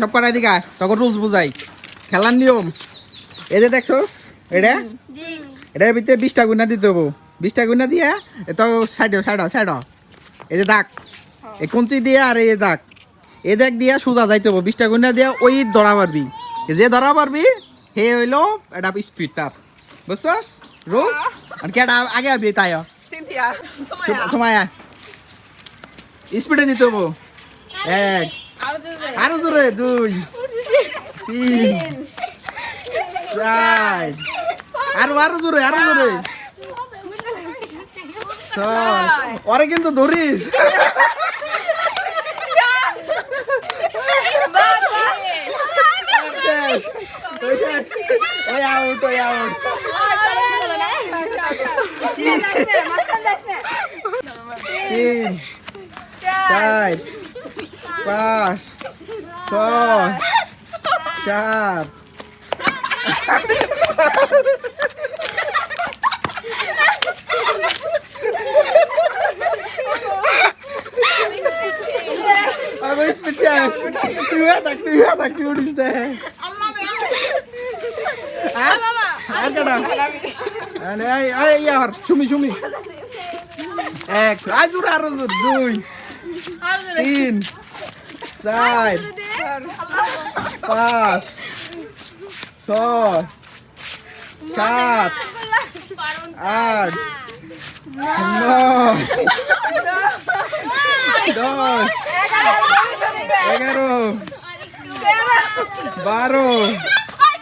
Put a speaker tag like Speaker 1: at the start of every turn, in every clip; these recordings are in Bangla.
Speaker 1: সব কটা দিকা তখন রুলস বুঝাই খেলার নিয়ম এ যে দেখছস এটা এটার ভিতরে বিশটা গুণা দিতে হবো বিশটা গুণা দিয়া তো সাইড সাইড সাইড এই যে দাগ এ কঞ্চি দিয়ে আর এই দাগ এ দাগ দিয়া সোজা যাইতে হবো বিশটা গুণা দিয়া ওই ধরা পারবি যে ধরা পারবি হে হইলো এটা স্পিড তার বুঝছস রুলস আর কেটা আগে আবি তাই সময় স্পিডে দিতে হবো এক আরো জোরে দুই তিন চার আরো আরো জোরে আরো জোরে ছয় ওরে কিন্তু ধরিস ওই আউট ওই আউট তিন চার পাঁচ ছয় সাত Agora esse peteco. Tu é daqui, tu é daqui, Uris, né? Sumi Sumi এক আজ আর দুই tin চার পাঁচ ছয় সাত আট নয় দশ এগারো বারো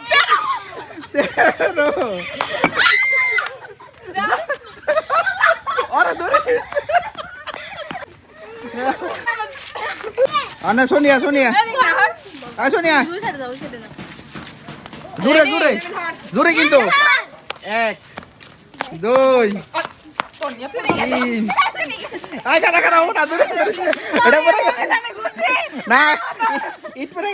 Speaker 1: তেরো আনা সোনিয়া সোনিয়া আ সোনিয়া জোরে জোরে জোরে কিন্তু এক দুই তিন আই খানা খানা হবো না দূরে এটা পরে গেছে না ইট পরে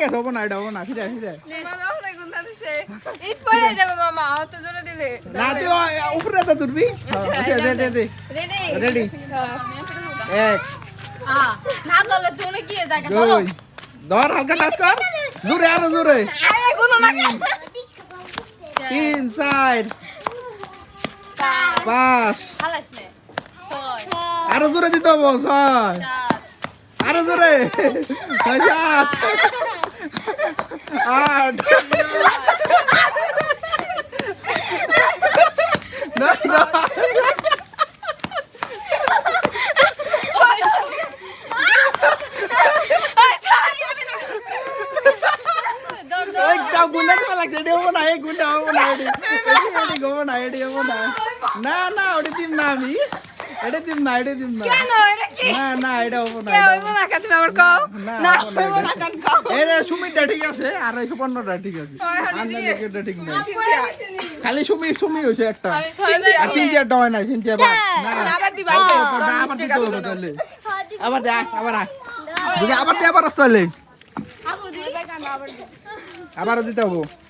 Speaker 1: গেছে এক
Speaker 2: না দলে তুমি গিয়ে জায়গা ধরো
Speaker 1: ধর হালকা টাচ কর জোরে আরো জোরে আরে কোনো না আরো জোরে দিতে হবে ছয় আরো জোরে সাত আট এটি হবো না এই গুণটা হবো না এটি এটি না না না না ওটা না আমি এটা দিম না এটা না না না এটা হবো না হইবো না ঠিক আছে আর ঠিক আছে খালি সুমি সুমি হইছে একটা আর চিন্তা ডয় না চিন্তা আবার আবার আবার দে আবার আ আবার দে আবার আবার দিতে হবে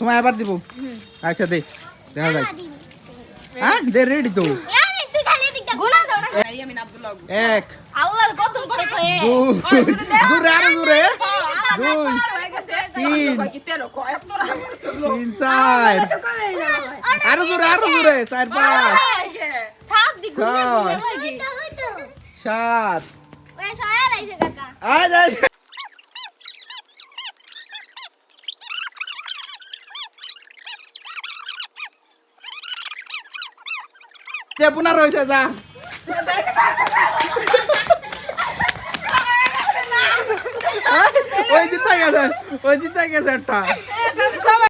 Speaker 1: সময় আবার দিব আচ্ছা দে দেখা যাক হ্যাঁ দে রেডি তো এক পাঁচ সাত সাত চেপুনা রয়েছে যা ওই জিতে গেছে ওই জিতে গেছে একটা